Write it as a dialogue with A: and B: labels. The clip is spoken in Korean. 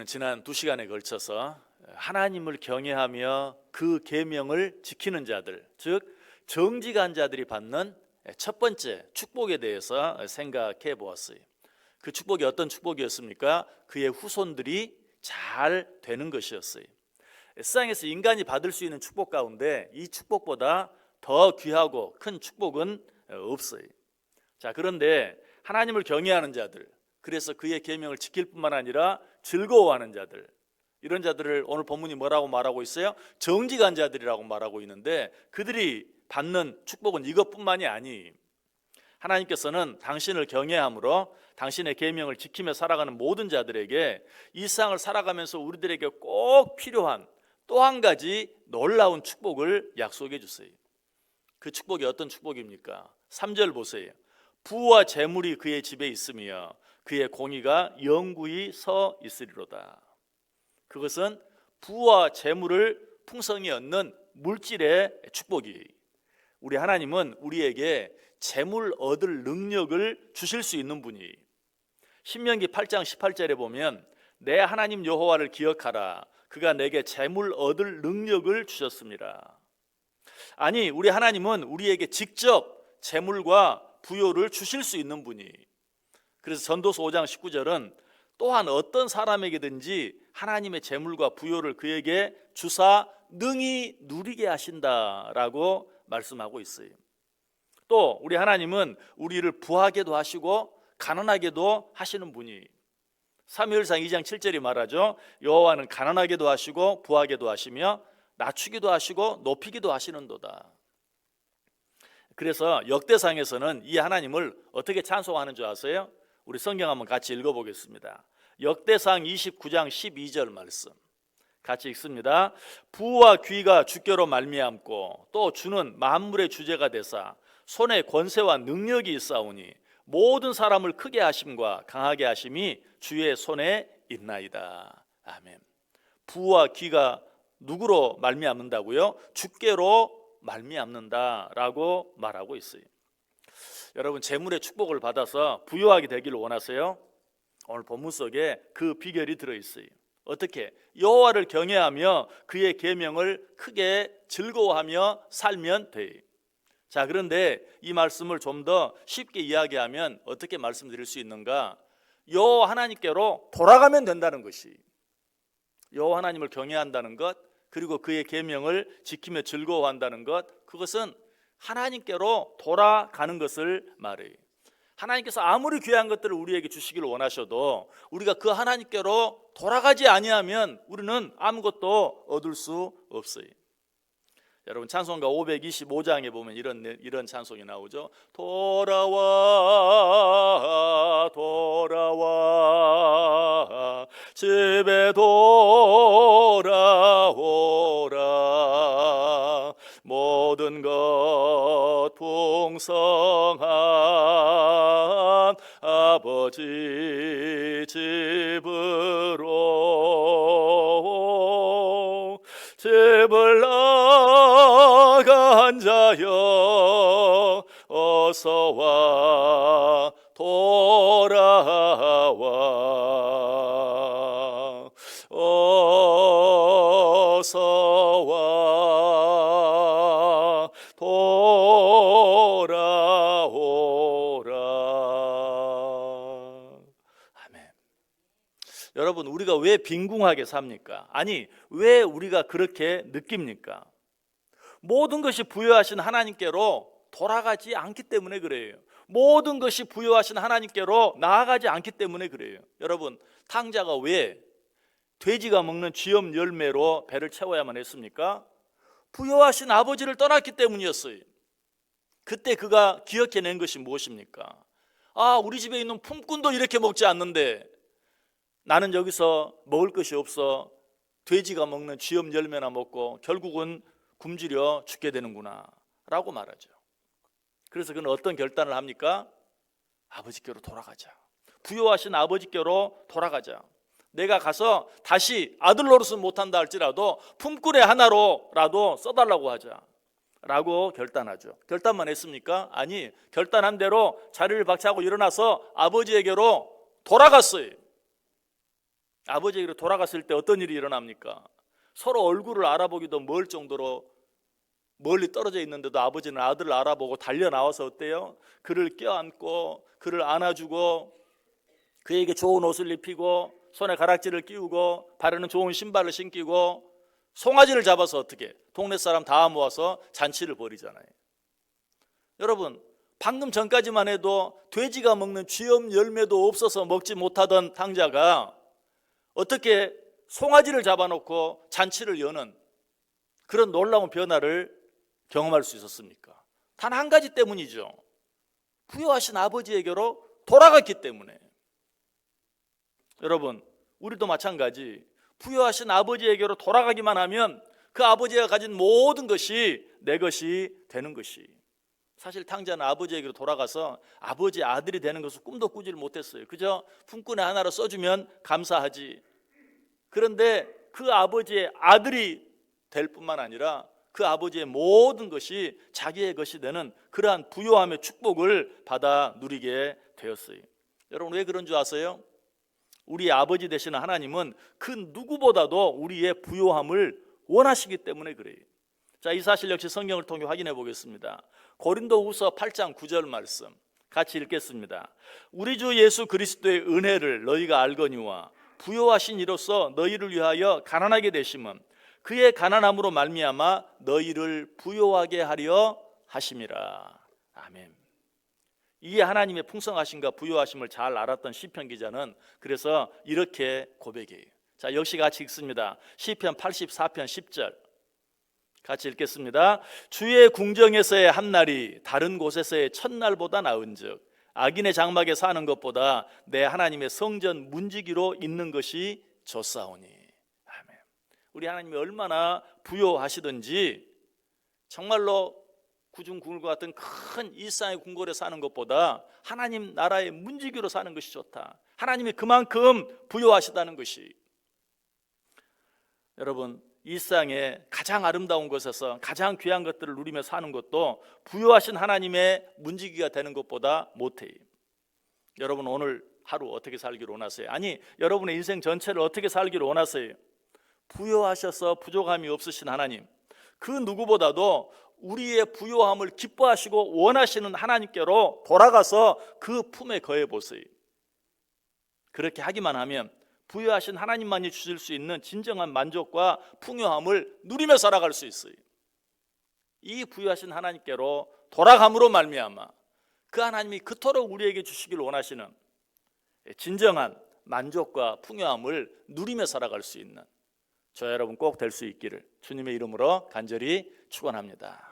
A: 우리는 지난 두 시간에 걸쳐서 하나님을 경외하며 그 계명을 지키는 자들, 즉 정직한 자들이 받는 첫 번째 축복에 대해서 생각해 보았어요. 그 축복이 어떤 축복이었습니까? 그의 후손들이 잘 되는 것이었어요. 세상에서 인간이 받을 수 있는 축복 가운데 이 축복보다 더 귀하고 큰 축복은 없어요. 자, 그런데 하나님을 경외하는 자들, 그래서 그의 계명을 지킬 뿐만 아니라 즐거워하는 자들, 이런 자들을 오늘 본문이 뭐라고 말하고 있어요? 정직한 자들이라고 말하고 있는데 그들이 받는 축복은 이것뿐만이 아니. 하나님께서는 당신을 경외함으로 당신의 계명을 지키며 살아가는 모든 자들에게 이 세상을 살아가면서 우리들에게 꼭 필요한 또 한 가지 놀라운 축복을 약속해 주세요. 그 축복이 어떤 축복입니까? 3절 보세요. 부와 재물이 그의 집에 있으며 그의 공의가 영구히 서 있으리로다. 그것은 부와 재물을 풍성히 얻는 물질의 축복이 우리 하나님은 우리에게 재물 얻을 능력을 주실 수 있는 분이 신명기 8장 18절에 보면 내 하나님 여호와를 기억하라 그가 내게 재물 얻을 능력을 주셨습니다. 아니 우리 하나님은 우리에게 직접 재물과 부요를 주실 수 있는 분이 그래서 전도서 5장 19절은 또한 어떤 사람에게든지 하나님의 재물과 부요를 그에게 주사 능히 누리게 하신다라고 말씀하고 있어요. 또 우리 하나님은 우리를 부하게도 하시고 가난하게도 하시는 분이 사무엘상 2장 7절이 말하죠. 여호와는 가난하게도 하시고 부하게도 하시며 낮추기도 하시고 높이기도 하시는도다. 그래서 역대상에서는 이 하나님을 어떻게 찬송하는 줄 아세요? 우리 성경 한번 같이 읽어보겠습니다. 역대상 29장 12절 말씀 같이 읽습니다. 부와 귀가 주께로 말미암고 또 주는 만물의 주제가 되사 손에 권세와 능력이 있사오니 모든 사람을 크게 하심과 강하게 하심이 주의 손에 있나이다. 아멘. 부와 귀가 누구로 말미암는다고요? 주께로 말미암는다라고 말하고 있어요. 여러분 재물의 축복을 받아서 부유하게 되기를 원하세요? 오늘 본문 속에 그 비결이 들어 있어요. 어떻게 여호와를 경외하며 그의 계명을 크게 즐거워하며 살면 돼. 자, 그런데 이 말씀을 좀 더 쉽게 이야기하면 어떻게 말씀드릴 수 있는가? 여호와 하나님께로 돌아가면 된다는 것이 여호와 하나님을 경외한다는 것 그리고 그의 계명을 지키며 즐거워한다는 것 그것은 하나님께로 돌아가는 것을 말해요. 하나님께서 아무리 귀한 것들을 우리에게 주시기를 원하셔도 우리가 그 하나님께로 돌아가지 아니하면 우리는 아무것도 얻을 수 없어요. 여러분 찬송가 525장에 보면 이런 이런 찬송이 나오죠. 돌아와 돌아와 집에 돌아오라 것 풍성한 아버지 집으로 집을 나간 자여 어서 와 돌아와. 어서 와 왜 빈궁하게 삽니까? 아니 왜 우리가 그렇게 느낍니까? 모든 것이 부여하신 하나님께로 돌아가지 않기 때문에 그래요. 모든 것이 부여하신 하나님께로 나아가지 않기 때문에 그래요. 여러분 탕자가 왜 돼지가 먹는 쥐염 열매로 배를 채워야만 했습니까? 부여하신 아버지를 떠났기 때문이었어요. 그때 그가 기억해낸 것이 무엇입니까? 아, 우리 집에 있는 품꾼도 이렇게 먹지 않는데 나는 여기서 먹을 것이 없어 돼지가 먹는 쥐염 열매나 먹고 결국은 굶주려 죽게 되는구나 라고 말하죠. 그래서 그는 어떤 결단을 합니까? 아버지께로 돌아가자. 부여하신 아버지께로 돌아가자. 내가 가서 다시 아들 노릇은 못한다 할지라도 품꾼의 하나로라도 써달라고 하자. 라고 결단하죠. 결단만 했습니까? 아니, 결단한 대로 자리를 박차고 일어나서 아버지에게로 돌아갔어요. 아버지에게로 돌아갔을 때 어떤 일이 일어납니까? 서로 얼굴을 알아보기도 멀 정도로 멀리 떨어져 있는데도 아버지는 아들을 알아보고 달려 나와서 어때요? 그를 껴안고 그를 안아주고 그에게 좋은 옷을 입히고 손에 가락지를 끼우고 발에는 좋은 신발을 신기고 송아지를 잡아서 어떻게 동네 사람 다 모아서 잔치를 벌이잖아요. 여러분 방금 전까지만 해도 돼지가 먹는 쥐염 열매도 없어서 먹지 못하던 탕자가 어떻게 송아지를 잡아놓고 잔치를 여는 그런 놀라운 변화를 경험할 수 있었습니까? 단 한 가지 때문이죠. 부여하신 아버지에게로 돌아갔기 때문에. 여러분, 우리도 마찬가지. 부여하신 아버지에게로 돌아가기만 하면 그 아버지가 가진 모든 것이 내 것이 되는 것이. 사실 탕자는 아버지에게로 돌아가서 아버지 아들이 되는 것을 꿈도 꾸지를 못했어요. 그저 품꾼의 하나로 써주면 감사하지. 그런데 그 아버지의 아들이 될 뿐만 아니라 그 아버지의 모든 것이 자기의 것이 되는 그러한 부요함의 축복을 받아 누리게 되었어요. 여러분 왜 그런 줄 아세요? 우리 아버지 되시는 하나님은 그 누구보다도 우리의 부요함을 원하시기 때문에 그래요. 자, 이 사실 역시 성경을 통해 확인해 보겠습니다. 고린도후서 8장 9절 말씀 같이 읽겠습니다. 우리 주 예수 그리스도의 은혜를 너희가 알거니와 부요하신 이로써 너희를 위하여 가난하게 되심은 그의 가난함으로 말미암아 너희를 부요하게 하려 하심이라. 아멘. 이 하나님의 풍성하심과 부요하심을 잘 알았던 시편 기자는 그래서 이렇게 고백해요. 자, 역시 같이 읽습니다. 시편 84편 10절. 같이 읽겠습니다. 주의 궁정에서의 한 날이 다른 곳에서의 첫날보다 나은즉 악인의 장막에 사는 것보다 내 하나님의 성전 문지기로 있는 것이 좋사오니. 아멘. 우리 하나님이 얼마나 부요하시든지 정말로 구중궁과 같은 큰 일상의 궁궐에 사는 것보다 하나님 나라의 문지기로 사는 것이 좋다. 하나님이 그만큼 부요하시다는 것이 여러분 일상의 가장 아름다운 곳에서 가장 귀한 것들을 누리며 사는 것도 부요하신 하나님의 문지기가 되는 것보다 못해요. 여러분 오늘 하루 어떻게 살기를 원하세요? 아니 여러분의 인생 전체를 어떻게 살기를 원하세요? 부요하셔서 부족함이 없으신 하나님 그 누구보다도 우리의 부요함을 기뻐하시고 원하시는 하나님께로 돌아가서 그 품에 거해 보세요. 그렇게 하기만 하면 부여하신 하나님만이 주실 수 있는 진정한 만족과 풍요함을 누리며 살아갈 수 있어요. 이 부여하신 하나님께로 돌아감으로 말미암아 그 하나님이 그토록 우리에게 주시길 원하시는 진정한 만족과 풍요함을 누리며 살아갈 수 있는 저 여러분 꼭 될 수 있기를 주님의 이름으로 간절히 축원합니다.